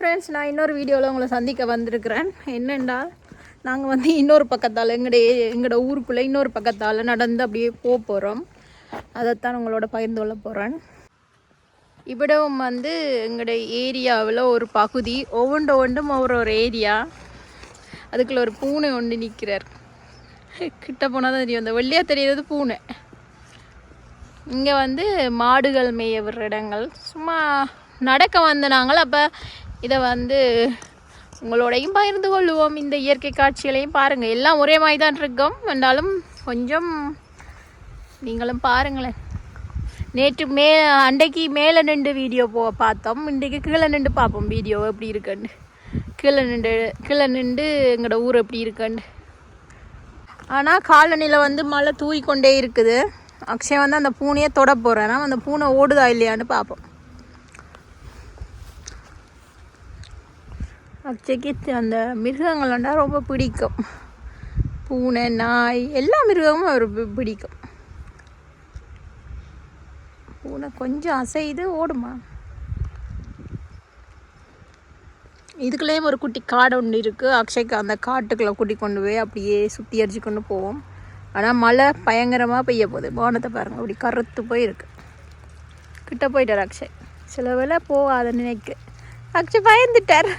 Friends நான் இன்னொரு வீடியோவில் உங்களை சந்திக்க வந்திருக்கிறேன். என்னென்றால் நாங்கள் வந்து இன்னொரு பக்கத்தால் எங்களுடைய எங்களோட ஊருக்குள்ளே இன்னொரு பக்கத்தால் நடந்து அப்படியே போக போகிறோம் அதைத்தான் உங்களோட பகிர்ந்து கொள்ள போகிறேன் இவ்விடம் வந்து எங்களுடைய ஏரியாவில் ஒரு பகுதி ஒவ்வொன்று ஒவ்வொன்றும் ஒவ்வொரு ஒரு ஏரியா. அதுக்குள்ள ஒரு பூனை ஒன்று நிற்கிறார் கிட்ட போனால் தான் தெரியும். அந்த வெள்ளையாக தெரியுறது பூனை. இங்கே வந்து மாடுகள் மேய விடுற இடங்கள். சும்மா நடக்க வந்த நாங்கள் அப்போ இதை வந்து உங்களோடையும் பகிர்ந்து கொள்வோம் இந்த இயற்கை காட்சிகளையும் பாருங்கள் எல்லாம் ஒரே மாதிரி தான் இருக்கும். என்றாலும் கொஞ்சம் நீங்களும் பாருங்களேன். நேற்று மே அன்றைக்கு மேலே நின்று வீடியோ போ பார்த்தோம். இன்றைக்கு கீழே நின்று பார்ப்போம் வீடியோ எப்படி இருக்குன்னு. கீழே நின்று கீழே நின்று எங்களோட ஊர் எப்படி இருக்குன்னு. ஆனால் காலனியில் வந்து மழை தூறிக்கொண்டே இருக்குது. அக்ஷய் வந்து அந்த பூனையை தொட போகிறேன்னா அந்த பூனை ஓடுதா இல்லையான்னு பார்ப்போம். அக்ஷய்க்கு அந்த மிருகங்கள்னா ரொம்ப பிடிக்கும். பூனை நாய் எல்லா மிருகமும் அவர் பிடிக்கும். பூனை கொஞ்சம் அசைது ஓடுமா? இதுக்குள்ளேயும் ஒரு குட்டி காடு ஒன்று இருக்குது அக்ஷய்க்கு அந்த காட்டுக்குள்ளே கூட்டி கொண்டு போய் அப்படியே சுற்றி அடிச்சு கொண்டு போவோம். ஆனால் மழை பயங்கரமாக பெய்ய போகுது. வானத்தை பாருங்கள் அப்படி கருத்து போயிருக்கு. கிட்ட போயிட்டார் அக்ஷய். சில வேலை போகாத நினைக்கு அக்ஷய் பயந்துட்டார்.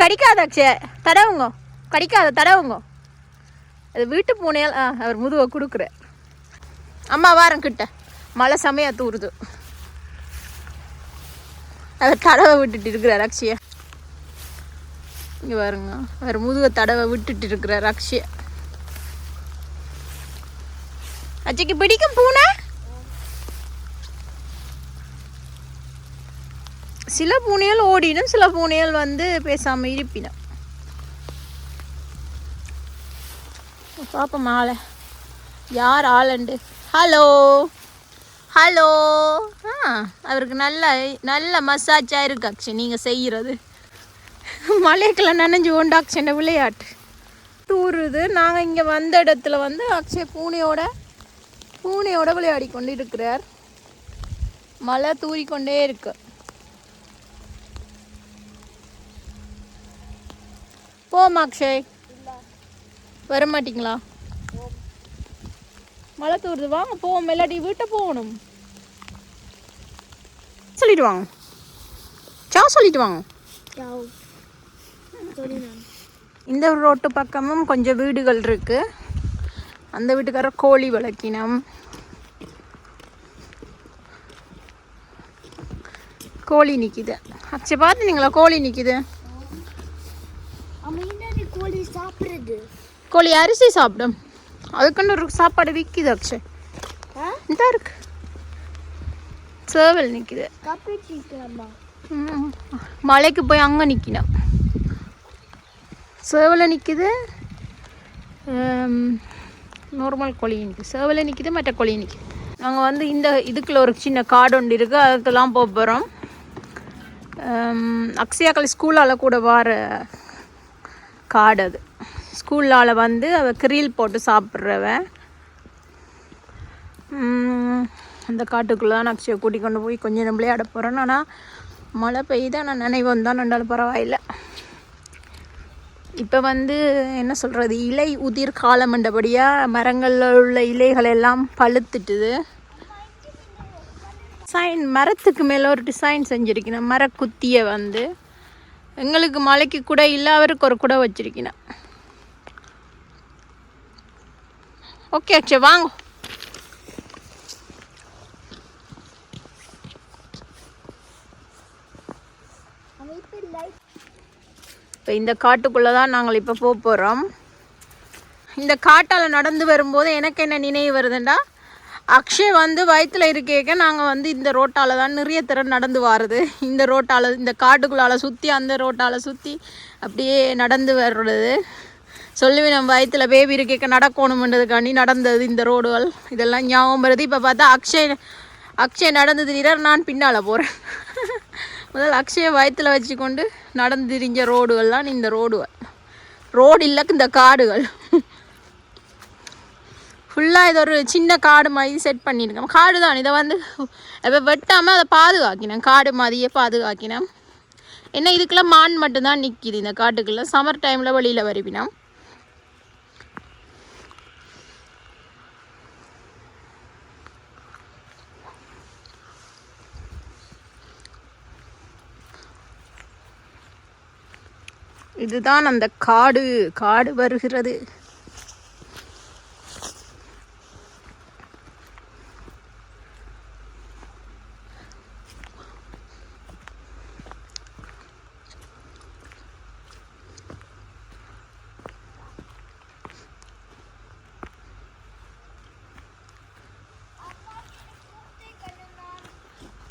கடிக்காத அக்ஷய் தடவுங்க. கடிக்காத தடவுங்க. அது வீட்டு பூனையால் ஆ அவர் முதுவை கொடுக்குற. அம்மா வாரம் கிட்ட. மழை செமையாக தூறுது அதை தடவை விட்டுட்டு இருக்கிறார் அக்ஷய இங்கே பாருங்க. அவர் முதுக தடவை விட்டுட்டு இருக்கிறார் அக்ஷய அச்சைக்கு பிடிக்கும் பூனை? சில பூனைகள் ஓடினும் சில பூனைகள் வந்து பேசாமல் இருப்பினும் பார்ப்போம் ஆளை. யார் ஆளண்டு? ஹலோ? ஹலோ? ஆ அவருக்கு நல்ல நல்ல மசாஜாக இருக்கு அக்ஷய். நீங்கள் செய்கிறது மலைக்கெல்லாம் நனைஞ்சு கொண்டு அக்ஷன் விளையாட்டு. தூருது. நாங்கள் இங்கே வந்த இடத்துல வந்து அக்ஷய் பூனையோட பூனையோட விளையாடி கொண்டு இருக்கிறார். மழை தூறிக்கொண்டே இருக்குது போமா அக்ஷய் வர மாட்டீங்களா மழை தூருது வாங்க போவோம். இல்லாட்டி வீட்டை போகணும். சொல்லிட்டு வாங்க. சா சொல்லிட்டு வாங்க. இந்த ரோட்டு பக்கமும் கொஞ்சம் வீடுகள் இருக்கு. அந்த வீட்டுக்காரர் கோழி வளர்க்கினம். கோழி நிற்கிது அச்சை பார்த்துனீங்களா கோழி நிற்கிது சாப்பிடுறது. கோழி அரிசி சாப்பிடும். அதுக்குன்னு ஒரு சாப்பாடு விற்கிது அக்ஷய். இந்த இருக்கு. சேவல் நிற்கிது. மலைக்கு போய் அங்கே நிற்கணும் சேவலை நிற்கிது நார்மல் கோழி நிற்குது சேவலை நிற்கிது மற்ற கோழி நிற்கிது நாங்கள் வந்து இந்த இதுக்குள்ள ஒரு சின்ன காடு ஒன்று இருக்குது அதுக்கெல்லாம் போக போகிறோம் அக்ஷயாக்கள் ஸ்கூலால் கூட வர காடு அது. ஸ்கூலால் வந்து அவள் கிரில் போட்டு சாப்பிட்றவன் அந்த காட்டுக்குள்ளே தான் அக்ஷயை கூட்டி கொண்டு போய் கொஞ்சம் நேரம் விளையாட போகிறேன் ஆனால் மழை பெய்யுது. ஆனால் நினைவு வந்தால் ரெண்டாலும் பரவாயில்ல. இப்போ வந்து என்ன சொல்கிறது இலை உதிர் காலமண்டபடியாக மரங்களில் உள்ள இலைகள் எல்லாம் பழுத்துட்டுது. டிசைன் மரத்துக்கு மேலே ஒரு டிசைன் செஞ்சுருக்கேன். மரக்குத்தியை வந்து. எங்களுக்கு மலைக்கு கூட இல்லை அவருக்கு ஒரு குடை வச்சிருக்கணும் ஓகே அச்சே வாங்க. இப்போ இந்த காட்டுக்குள்ளே தான் நாங்கள் இப்போ போக போகிறோம் இந்த காட்டால் நடந்து வரும்போது எனக்கு என்ன நினைவு வருதுண்டா? அக்ஷய் வந்து வயிற்றுல இருக்கேக்க நாங்கள் வந்து இந்த ரோட்டால் தான் நிறைய திறன் நடந்து வாருது. இந்த ரோட்டால் இந்த காட்டுக்குள்ளால் சுற்றி அந்த ரோட்டால் சுற்றி அப்படியே நடந்து வர்றது. சொல்லுவேன் நம்ம வயிற்றுல பேபி இருக்கேக்க நடக்கணுமன்றதுக்காண்டி நடந்தது இந்த ரோடுகள். இதெல்லாம் ஞாபகம் வருது. இப்போ பார்த்தா அக்ஷய் அக்ஷய் நடந்து திரிகிறார் நான் பின்னால் போகிறேன் முதல்ல அக்ஷய வயிற்றுல வச்சுக்கொண்டு நடந்து திரிஞ்ச ரோடுகள்லாம் இந்த ரோடுகள். ரோடு இல்லை இந்த காடுகள். ஃபுல்லாக இது ஒரு சின்ன காடு மாதிரி செட் பண்ணியிருக்கோம் காடு தான் இதை வந்து இப்போ வெட்டாமல் அதை பாதுகாக்கினேன் காடு மாதிரியே பாதுகாக்கினேன் என்ன இதுக்கெல்லாம் மான் மட்டும்தான் நிற்கிது இந்த காட்டுக்குள்ள. சம்மர் டைமில் வெளியில் வருவினா. இதுதான் அந்த காடு. காடு வருகிறது.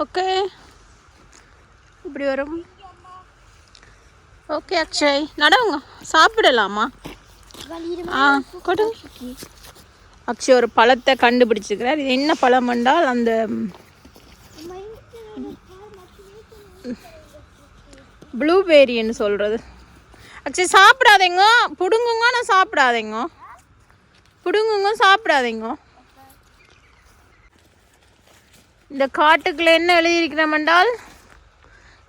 ஓகே. இப்படி வரும். ஓகே அக்ஷய். நடவுங்க சாப்பிடலாமா? ஆ கொடுங்க அக்ஷய் ஒரு பழத்தை கண்டுபிடிச்சிருக்கிறார். இது என்ன பழம் என்றால் அந்த ப்ளூபெரின்னு சொல்கிறது அக்ஷய் சாப்பிடாதீங்க. பிடுங்குங்க நான் சாப்பிடாதீங்க. பிடுங்குங்க சாப்பிடாதீங்க. இந்த காட்டுக்குள்ள என்ன எழுதியிருக்கிறோம் என்றால்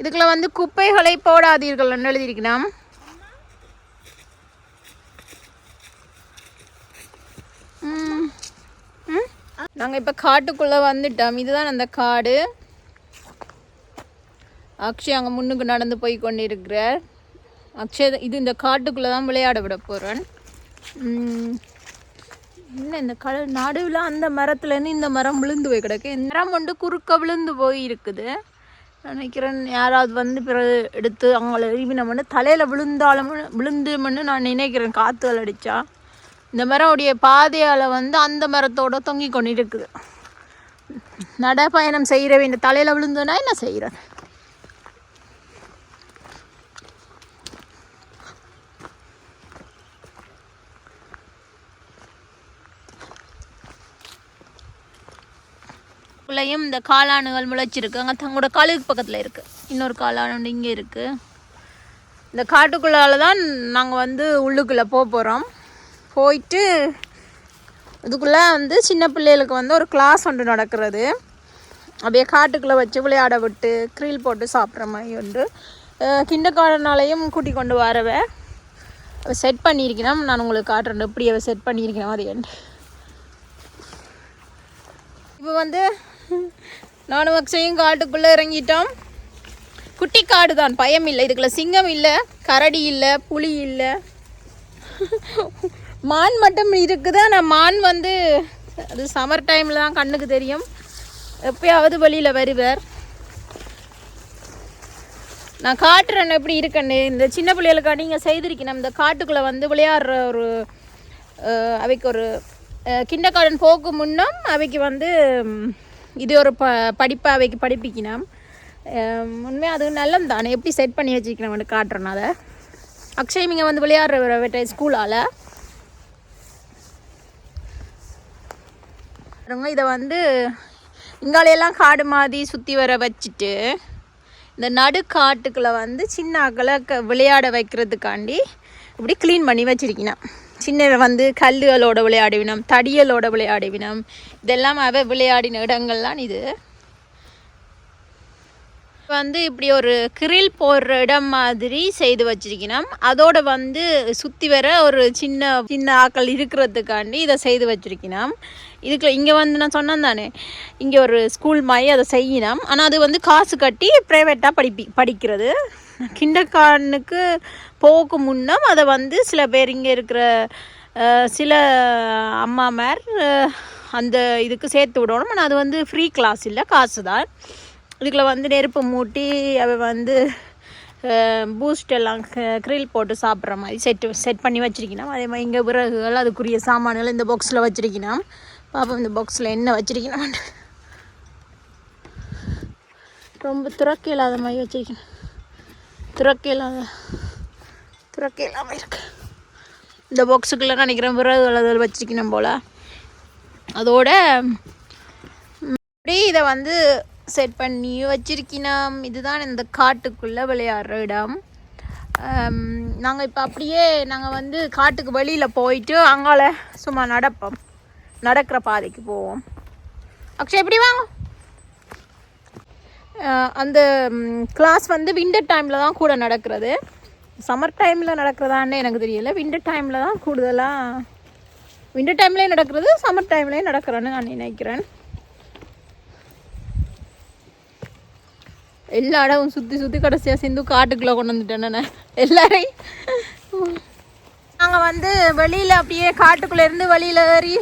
இதுக்குள்ள வந்து குப்பைகளை போடாதீர்கள் என்று எழுதியிருக்கிறோம். நாங்கள் இப்போ காட்டுக்குள்ளே வந்துட்டோம். இதுதான் அந்த காடு. அக்ஷய் அங்கே முன்னுக்கு நடந்து போய் கொண்டிருக்கிறார். அக்ஷய் இது இந்த காட்டுக்குள்ளே தான் விளையாட விட போகிறேன் என்ன இந்த கடல் நடுவில் அந்த மரத்துலேருந்து இந்த மரம் விழுந்து போய் கிடக்கு. இந்த மரம் வந்து குறுக்க விழுந்து போய் இருக்குது. நினைக்கிறேன் யாராவது வந்து பிறகு எடுத்து அவங்கள எறிவினம் தலையில் விழுந்தாலும் விழுந்துமன்னு நான் நினைக்கிறேன். காற்றுகள் அடித்தா இந்த மரம் உடைய பாதையால் வந்து அந்த மரத்தோட தொங்கி கொண்டு இருக்குது நடைப்பயணம் செய்கிற வேண்டிய தலையில் விழுந்தோன்னா என்ன செய்கிறேன் உள்ளேயும் இந்த காளானுகள் முளைச்சிருக்கு. அங்கே தங்களோட காலுக்கு பக்கத்தில் இருக்குது இன்னொரு காளான் ஒன்று இங்கே இருக்குது இந்த காட்டுக்குள்ளால தான் நாங்கள் வந்து உள்ளுக்குள்ளே போக போகிறோம் போயிட்டு இதுக்குள்ளே வந்து சின்ன பிள்ளைகளுக்கு வந்து ஒரு கிளாஸ் ஒன்று நடக்கிறது. அப்படியே காட்டுக்குள்ளே வச்சு விளையாட விட்டு க்ரீல் போட்டு சாப்பிட்ற மாதிரி உண்டு. கிண்டக்காரனாலையும் கூட்டி கொண்டு வரவை. செட் பண்ணியிருக்கிறேன். நான் உங்களுக்கு காட்டுறேன். எப்படி அவள் செட் பண்ணியிருக்கிறேன். அது என்ன இப்போ வந்து நானும் அக்ஷயும் காட்டுக்குள்ளே இறங்கிட்டோம். குட்டி காடு தான் பயம் இல்லை. இதுக்குள்ள சிங்கம் இல்லை கரடி இல்லை புலி இல்லை. மான் மட்டும் இருக்குது? ஆனால் மான் வந்து அது சம்மர் டைமில் தான் கண்ணுக்கு தெரியும். எப்பயாவது வெளியில் வருவார். நான் காட்டுறேன் எப்படி இருக்கேன்னு. இந்த சின்ன பிள்ளைகளுக்காண்டி இங்கே செய்திருக்கணும். இந்த காட்டுக்குள்ளே வந்து விளையாடுற ஒரு அவைக்கு ஒரு கிண்ட கார்டன் போக்கு முன்னும் அவைக்கு வந்து இது ஒரு ப படிப்பை அவைக்கு படிப்பிக்கணும் உண்மையாக அது நல்லது தானே எப்படி செட் பண்ணி வச்சுக்கணும் காட்டுறேன் அதை. அக்ஷய் இங்கே வந்து விளையாடுற ஸ்கூலால். இதை வந்து இங்காலையெல்லாம் காடு மாதிரி சுற்றி வர வச்சுட்டு இந்த நடு காட்டுக்குள்ளே வந்து சின்ன ஆக்களை க விளையாட வைக்கிறதுக்காண்டி இப்படி க்ளீன் பண்ணி வச்சிருக்கணும் சின்ன வந்து கல்லுகளோட விளையாடுவினம் தடியலோட விளையாடுவினம் இதெல்லாம் அவ விளையாடின இடங்கள்லாம் இது. வந்து இப்படி ஒரு கிரில் போடுற இடம் மாதிரி செய்து வச்சிருக்கணும். அதோட வந்து சுற்றி வர ஒரு சின்ன சின்ன ஆக்கள் இருக்கிறதுக்காண்டி இதை செய்து வச்சிருக்கணும். இதுக்கு இங்கே வந்து நான் சொன்னேன் தானே இங்கே ஒரு ஸ்கூல் மாதிரி அதை செய்யணும். ஆனால் அது வந்து காசு கட்டி ப்ரைவேட்டாக படிப்பி படிக்கிறது. கிண்டக்காரனுக்கு போக்கு முன்னம் அதை வந்து சில பேர் இங்கே இருக்கிற சில அம்மாமார் அந்த இதுக்கு சேர்த்து விடணும். ஆனால் அது வந்து ஃப்ரீ கிளாஸ் இல்லை காசு தான். இதுக்குள்ள வந்து நெருப்பு மூட்டி அவ வந்து பூஸ்ட் எல்லாம் க்ரில் போட்டு சாப்பிட்ற மாதிரி செட் செட் பண்ணி வச்சுருக்கினா அதே மாதிரி இங்கே விறகுகள் அதுக்குரிய சாமான்கள் இந்த பாக்ஸில் வச்சிருக்கணும். பாப்போம் இந்த பாக்ஸில் என்ன வச்சுருக்கணும் ரொம்ப துறக்க இல்லாத மாதிரி வச்சிருக்கணும். துறக்க இல்லாத துறக்க எல்லாமே இருக்குது இந்த பாக்ஸுக்குள்ளே நினைக்கிறேன். விறகுகள் அதில் வச்சுருக்கணும் போல். அதோட அப்படி இதை வந்து செட் பண்ணி வச்சிருக்கணும். இதுதான் இந்த காட்டுக்குள்ளே விளையாடுற இடம். நாங்கள் இப்போ அப்படியே நாங்கள் வந்து காட்டுக்கு வெளியில் போயிட்டு அங்கால சும்மா நடப்போம். நடக்கிற பாதைக்கு போவோம். அக்ஷய் எப்படி வாங்க. அந்த கிளாஸ் வந்து விண்டர் டைமில் தான் கூட நடக்கிறது. சம்மர் டைமில் நடக்கிறதான்னு எனக்கு தெரியல. விண்டர் டைமில் தான் கூடுதலாக விண்டர் டைம்லேயும் நடக்கிறது சம்மர் டைம்லேயும் நடக்கிறேன்னு நான் நினைக்கிறேன். எல்லா இடமும் சுற்றி சுற்றி கடைசியாக சிந்து காட்டுக்குள்ளே கொண்டு வந்துட்டேன் எல்லாரையும். நாங்கள் வந்து வெளியில் அப்படியே காட்டுக்குள்ளேருந்து வெளியில் ஏறி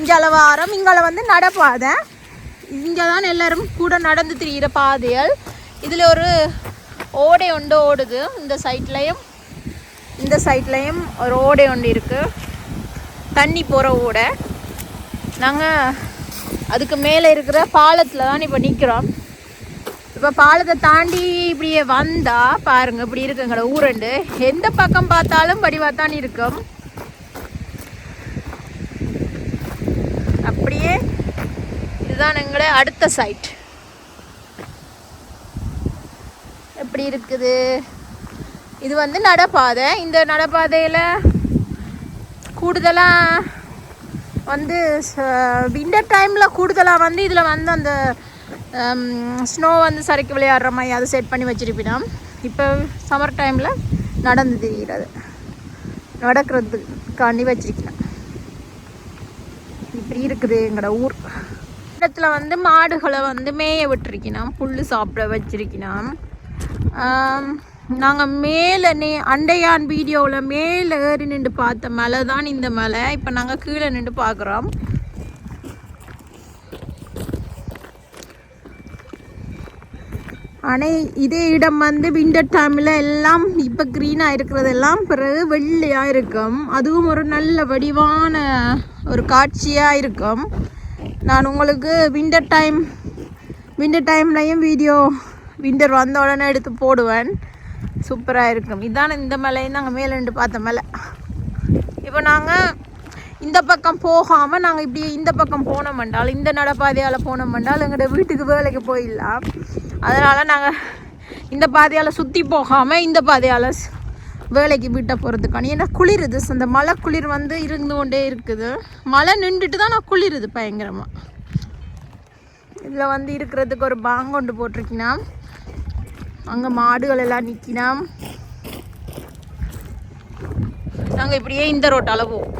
இங்கால வாரம் இங்கால வந்து நடப்பாதை. இங்கே தான் எல்லோரும் கூட நடந்து திரிகிற பாதைகள். இதில் ஒரு ஓடை ஒன்று ஓடுது. இந்த சைட்லேயும் இந்த சைட்லேயும் ஒரு ஓடை ஒன்று இருக்குது தண்ணி போகிற ஓடை. நாங்கள் அதுக்கு மேலே இருக்கிற பாலத்தில் தான் இப்போ நிற்கிறோம் இப்போ பாலத்தை தாண்டி இப்படியே வந்தால் பாருங்க இப்படி இருக்குங்கள ஊரண்டு. எந்த பக்கம் பார்த்தாலும் வடிவா தான் இருக்கும். அப்படியே இதுதான் எங்களோட அடுத்த சைட் எப்படி இருக்குது. இது வந்து நடப்பாதை. இந்த நடப்பாதையில் கூடுதலாக வந்து விண்டர் டைமில் கூடுதலாக வந்து இதில் வந்து அந்த ஸ்னோ வந்து சறுக்கி விளையாடுற மாதிரி அதை செட் பண்ணி வச்சுருப்பினா இப்போ சம்மர் டைமில் நடந்து தெரிகிறது நடக்கிறதுக்காண்டி வச்சிருக்கிறேன் இப்படி இருக்குது எங்களோட ஊர். இடத்துல வந்து மாடுகளை வந்து மேய விட்டுருக்கினா புல் சாப்பிட வச்சிருக்கணும் நாங்கள் மேலே நே அண்டையான் வீடியோவில் மேலே ஏறி நின்று பார்த்த மலை தான் இந்த மலை. இப்போ நாங்கள் கீழே நின்று பார்க்குறோம். ஆனால் இதே இடம் வந்து விண்டர் டைமில் எல்லாம் இப்போ க்ரீனாக இருக்கிறதெல்லாம் பிறகு வெள்ளையாக இருக்கும். அதுவும் ஒரு நல்ல வடிவான ஒரு காட்சியாக இருக்கும். நான் உங்களுக்கு விண்டர் டைம் விண்டர் டைம்லையும் வீடியோ விண்டர் வந்த உடனே எடுத்து போடுவேன். சூப்பராக இருக்கும். இதான இந்த மலையும் நாங்கள் மேலே நின்று பார்த்த மலை. இப்போ நாங்கள் இந்த பக்கம் போகாமல் நாங்கள் இப்படி இந்த பக்கம் போனோம் என்றால் இந்த நடப்பாதையால் போனோம் என்றால் எங்களோட வீட்டுக்கு வேலைக்கு போயிடலாம். அதனால் நாங்கள் இந்த பாதையால் சுற்றி போகாமல் இந்த பாதையால் வேலைக்கு வீட்டை போகிறதுக்கான ஏன்னா குளிருது. அந்த மழை குளிர் வந்து இருந்து கொண்டே இருக்குது. மழை நின்றுட்டு தான் நான் குளிருது பயங்கரமாக இதில் வந்து இருக்கிறதுக்கு ஒரு பாங்கொண்டு போட்டிருக்கினா அங்கே மாடுகள் எல்லாம் நிற்கினோம் நாங்கள் இப்படியே இந்த ரோட்டால் போவோம்.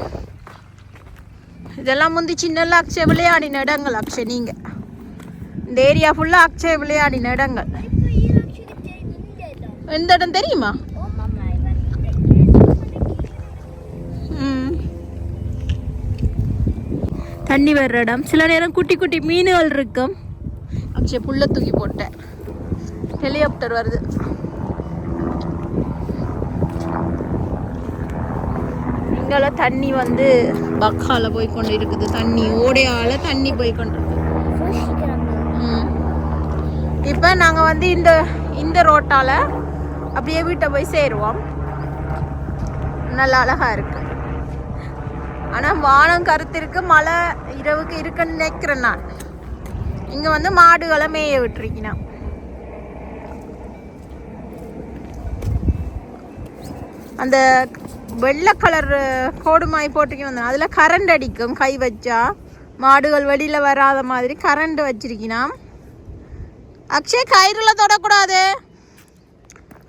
இதெல்லாம் முந்தி சின்னல அக்ஷய விளையாடின இடங்கள் அக்ஷய் நீங்கள் இந்த ஏரியா ஃபுல்லாக அக்ஷய விளையாடின இடங்கள் எந்த இடம் தெரியுமா? தண்ணி வர்ற இடம். சில நேரம் குட்டி குட்டி மீன்கள் இருக்கும். அக்ஷய் புல்ல தூக்கி போட்டேன் ஹெலிகாப்டர் வருது. இங்கால தண்ணி வந்து பக்கால போய் கொண்டு இருக்குது. தண்ணி ஓடையால தண்ணி போய் கொண்டு இருக்கு. இப்போ நாங்கள் வந்து இந்த இந்த ரோட்டால் அப்படியே வீட்டை போய் சேருவோம். நல்லா அழகா இருக்கு. ஆனால் வானம் கருத்திருக்கு மழை இரவுக்கு இருக்குன்னு நினைக்கிறேன் நான். இங்கே வந்து மாடுகளை மேய விட்டுருக்கணும் அந்த வெள்ளை கலர் கோடுமாய் போட்டுக்கி வந்தேன். அதில் கரண்ட் அடிக்கும் கை வச்சா. மாடுகள் வெளியில் வராத மாதிரி கரண்ட் வச்சிருக்கினாம். அக்ஷய் கயிறுல தொடக்கூடாது.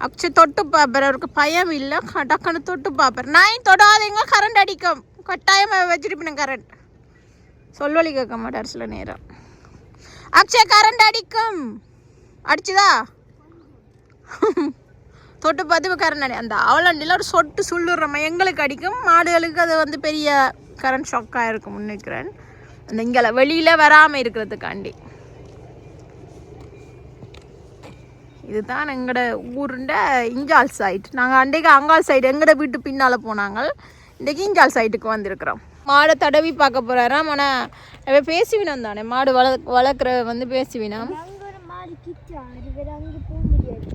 அக்ஷய் தொட்டு பார்ப்பார் அவருக்கு பயம் இல்லை. டக்குன்னு தொட்டு பார்ப்பார் நான் தொடாதீங்க கரண்ட் அடிக்கும். கட்டாயம் வச்சிருப்பேன் கரண்ட் சொல்வழி கேட்க மாட்டார் சில நேரம். அக்ஷய் கரண்ட் அடிக்கும். அடிச்சுதா? தொட்டு பார்த்து கரண்ட் அடி அந்த அவலண்டியில் ஒரு சொட்டு சுள்ளுறம எங்களுக்கு அடிக்கும். மாடுகளுக்கு அது வந்து பெரிய கரண்ட் ஷாக்காக இருக்கும் நினைக்கிறேன். அந்த இங்கே வெளியில் வராமல் இருக்கிறதுக்காண்டி. இதுதான் எங்களோட ஊருண்ட இஞ்சால் சைட் நாங்கள் அன்றைக்கு அங்கால் சைடு எங்களோட வீட்டு பின்னால் போனாங்க. இன்றைக்கு இஞ்சால் சைட்டுக்கு வந்திருக்கிறோம். மாடை தடவி பார்க்க போகிறாராம் ஆனால் பேசுவினோம் தானே. மாடு வள வளர்க்குற வந்து பேசுவினோம் அங்க ஒரு மாடு கிட்ட அது வேற அங்க போக முடியாது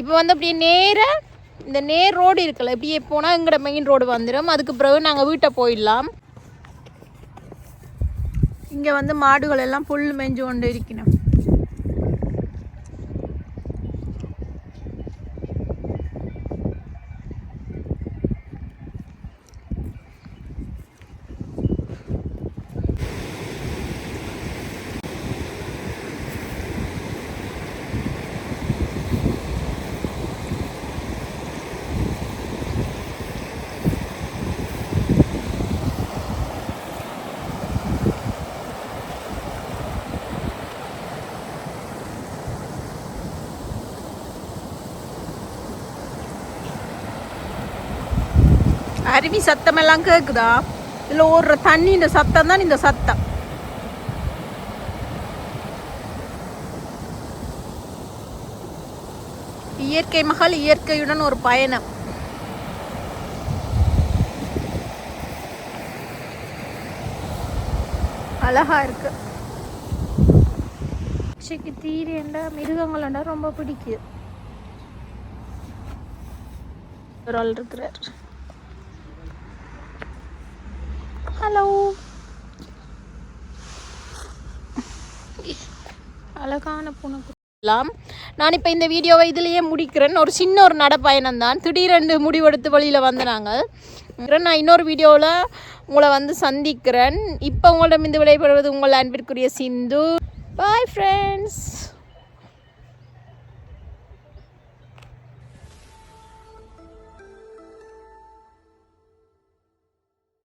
இப்போ வந்து அப்படியே நேராக இந்த நேர் ரோடு இருக்குல்ல இப்படியே போனால் எங்களோட மெயின் ரோடு வந்துடும் அதுக்கு பிறகு நாங்கள் வீட்டை போயிடலாம். இங்கே வந்து மாடுகள் எல்லாம் புல் மேஞ்சு கொண்டு இருக்கணும் அருவி சத்தம் எல்லாம் கேக்குதா? இதுல ஓடுற தண்ணி இந்த சத்தம் தான் இந்த சத்தம். இயற்கை மகள் இயற்கையுடன் ஒரு பயணம். அழகா இருக்கு. சிக்கு தீரியண்டா மிருகங்களண்டா ரொம்ப பிடிக்குது ஒரு ஆள் இருக்கிறார். ஹலோ அழகான பூனைக்குலாம் நான் இப்போ இந்த வீடியோவை இதுலேயே முடிக்கிறேன். ஒரு சின்ன ஒரு நடைப்பயணம் தான் திடீரென்று முடிவெடுத்து வழியில் வந்து நாங்கள் நான் இன்னொரு வீடியோவில் உங்களை வந்து சந்திக்கிறேன். இப்போ உங்களிடம் இந்த விடைபெறுவது உங்கள் அன்பிற்குரிய சிந்து. Bye friends